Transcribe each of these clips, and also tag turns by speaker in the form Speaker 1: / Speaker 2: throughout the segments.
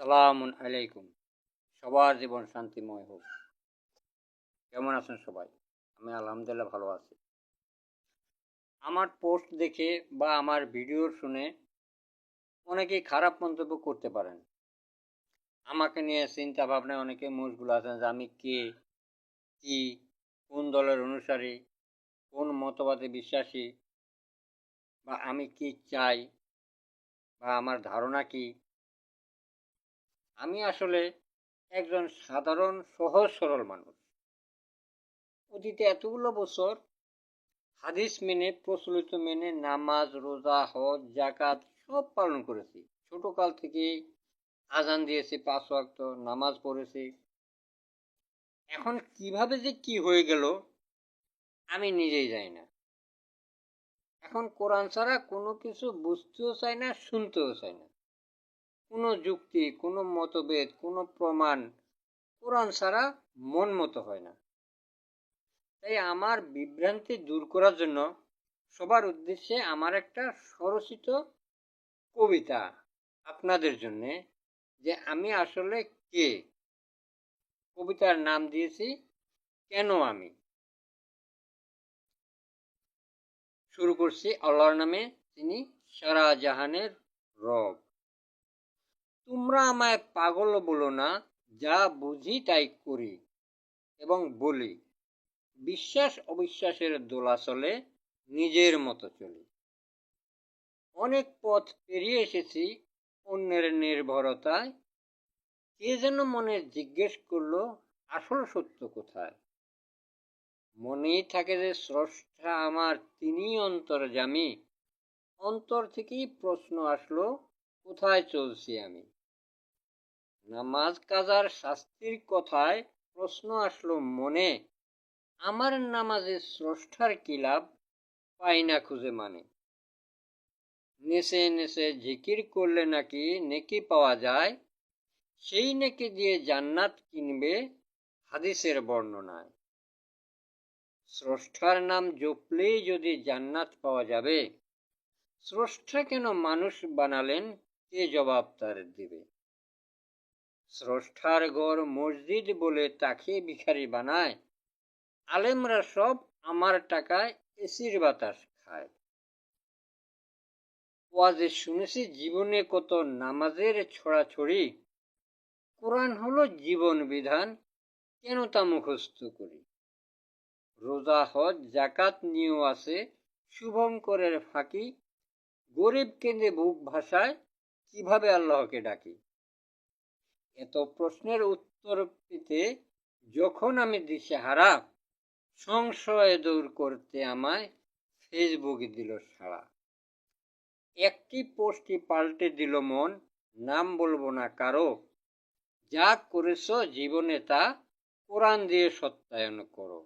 Speaker 1: সালামুন আলাইকুম। সবার জীবন শান্তিময় হোক। কেমন আছেন সবাই? আমি আলহামদুলিল্লাহ ভালো আছি। আমার পোস্ট দেখে বা আমার ভিডিও শুনে অনেকেই খারাপ মন্তব্য করতে পারেন। আমাকে নিয়ে চিন্তা ভাবনায় অনেকে মুখগুলো আছেন যে আমি কে, কি, কোন দলের অনুসারী, কোন মতবাদে বিশ্বাসী, বা আমি কি চাই, বা আমার ধারণা কি? আমি আসলে একজন সাধারণ, সহজ, সরল মানুষ। অতীতে এতগুলো বছর হাদিস মেনে, প্রচলিত মেনে নামাজ, রোজা, হজ জাকাত সব পালন করেছি। ছোটকাল থেকে আজান দিয়েছি, পাঁচ ওয়াক্ত নামাজ পড়েছি। এখন কীভাবে যে কি হয়ে গেল, আমি নিজেই জানি না। এখন কোরআন ছাড়া কোনো কিছু বুঝতেও চাই না, শুনতেও চাই না। কোনো যুক্তি, কোনো মতভেদ, কোনো প্রমাণ কোরআন ছাড়া মন মতো হয় না। তাই আমার বিভ্রান্তি দূর করার জন্য সবার উদ্দেশ্যে আমার একটা স্বরচিত কবিতা আপনাদের জন্য যে আমি আসলে কে? কবিতার নাম দিয়েছি, কেন আমি? শুরু করছি আল্লাহর নামে তিনি সারা জাহানের রব। তোমরা আমায় পাগল বলো না, যা বুঝি তাই করি এবং বলি। বিশ্বাস অবিশ্বাসের দোলাচলে নিজের মতো চলি। অনেক পথ পেরিয়ে এসেছি অন্যের নির্ভরতায়। কে যেন মনে জিজ্ঞেস করল, আসল সত্য কোথায়? মনেই থাকে যে স্রষ্টা আমার তিনি অন্তর্জামী অন্তর থেকেই প্রশ্ন আসলো, কোথায় চলছি আমি? নামাজ কাজার শাস্তির কথায় প্রশ্ন আসলো মনে। আমার নামাজে স্রষ্টার কি লাভ? পাই না খুঁজে মানে। নেশে নেশে জিকির করলে নাকি নেকি পাওয়া যায়? সেই নেকি দিয়ে জান্নাত কিনবে হাদিসের বর্ণনায়। স্রষ্টার নাম জপলেই যদি জান্নাত পাওয়া যাবে, স্রষ্টা কেন মানুষ বানালেন, কে জবাব তার দিবে? স্রষ্টার গড় মসজিদ বলে তাকে ভিখারি বানায়। আলেমরা সব আমার টাকায় এসির বাতাস খায়। ওয়াজে শুনেছি জীবনে কত নামাজের ছড়াছড়ি। কোরআন হলো জীবন বিধান, কেন তা মুখস্থ করি? রোজা, হজ জাকাত নিয়েও আছে শুভঙ্করের ফাঁকি। গরিব কেন্দ্রে বুক ভাষায় কীভাবে আল্লাহকে ডাকি? এত প্রশ্নের উত্তর পেতে যখন আমি দিশে হারা সংশয় দূর করতে আমায় ফেসবুকে দিল সাড়া। একটি পোস্টই পাল্টে দিল মন, নাম বলব না কারও। যা করেছ জীবনে তা কোরআন দিয়ে সত্যায়ন করো।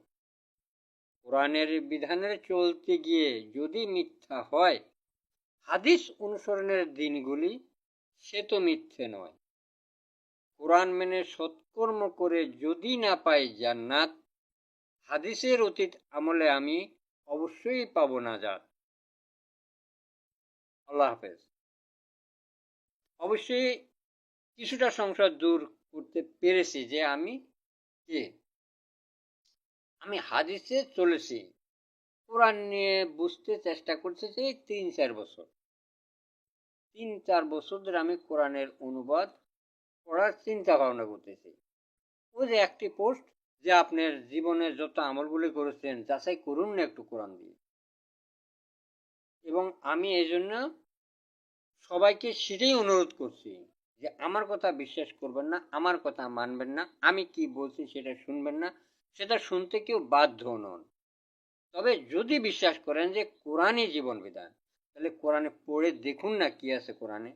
Speaker 1: কোরআনের বিধানের চলতে গিয়ে যদি মিথ্যা হয়, হাদিস অনুসরণের দিনগুলি সে তো মিথ্যে নয়। কোরআন মেনে সৎকর্ম করে যদি না পাই জান্নাত, হাদিসের অতীত আমলে আমি অবশ্যই পাব না যাত আল্লাহ হাফেজ। অবশ্যই কিছুটা সংসার দূর করতে পেরেছি যে আমি কে? আমি হাদিসে চলেছি। কোরআন নিয়ে বুঝতে চেষ্টা করছি যে তিন চার বছর। তিন চার বছর ধরে আমি কোরআনের অনুবাদ পড়ার চিন্তা ভাবনা করতেছি। ওই যে একটি পোস্ট যে আপনার জীবনের যত আমলগুলি করেছেন, যাচাই করুন না একটু কোরআন দিয়ে। এবং আমি এই জন্য সবাইকে সেটাই অনুরোধ করছি যে আমার কথা বিশ্বাস করবেন না, আমার কথা মানবেন না, আমি কি বলছি সেটা শুনবেন না, সেটা শুনতে কেউ বাধ্য নন। তবে যদি বিশ্বাস করেন যে কোরআনই জীবন বিধান, তাহলে কোরআনে পড়ে দেখুন না কি আছে কোরআনে।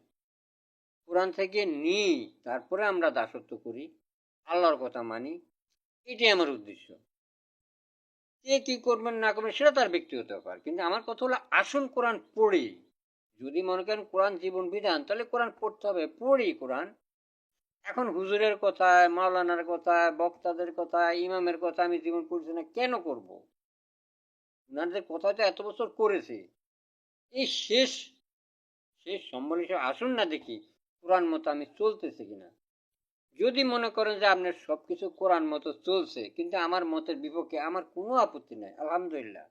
Speaker 1: কোরআন থেকে নিই, তারপরে আমরা দাসত্ব করি, আল্লাহর কথা মানি, এটাই আমার উদ্দেশ্য। কে কি করবেন, না করবেন, সেটা তার ব্যক্তিগত ব্যাপার। কিন্তু আমার কথা হলো আসল কোরআন পড়ি। যদি মনে করেন কোরআন জীবন বিধান, তাহলে কোরআন পড়তে হবে। পড়ি কোরআন। এখন হুজুরের কথায়, মাওলানার কথায়, বক্তাদের কথায়, ইমামের কথা আমি জীবন পড়ছি না, কেন করব? ওনাদের কথা তো এত বছর করেছি। এই শেষ শেষ সম্বল হিসেবে আসুন না দেখি। কোরআন মতো আমি চলতেছি কিনা? যদি মনে করেন যে আপনার সব কিছু কোরআন মতো চলছে, কিন্তু আমার মতের বিপক্ষে আমার কোনো আপত্তি নাই, আলহামদুলিল্লাহ,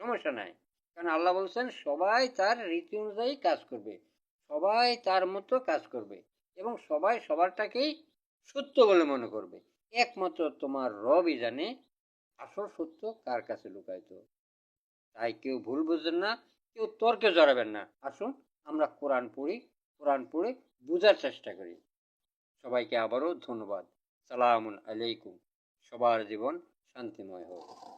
Speaker 1: সমস্যা নাই। কারণ আল্লাহ বলছেন, সবাই তার রীতি অনুযায়ী কাজ করবে, সবাই তার মতো কাজ করবে, এবং সবাই সবারটাকেই সত্য বলে মনে করবে। একমাত্র তোমার রবই জানে আসল সত্য কার কাছে লুকায়িত। তাই কেউ ভুল বুঝবেন না, কেউ তর্কে জড়াবেন না। আসুন, আমরা কোরআন পড়ি কোরআন পড়ে বোঝার চেষ্টা করি। সবাইকে আবারও ধন্যবাদ। সালামুন আলাইকুম। সবার জীবন শান্তিময় হোক।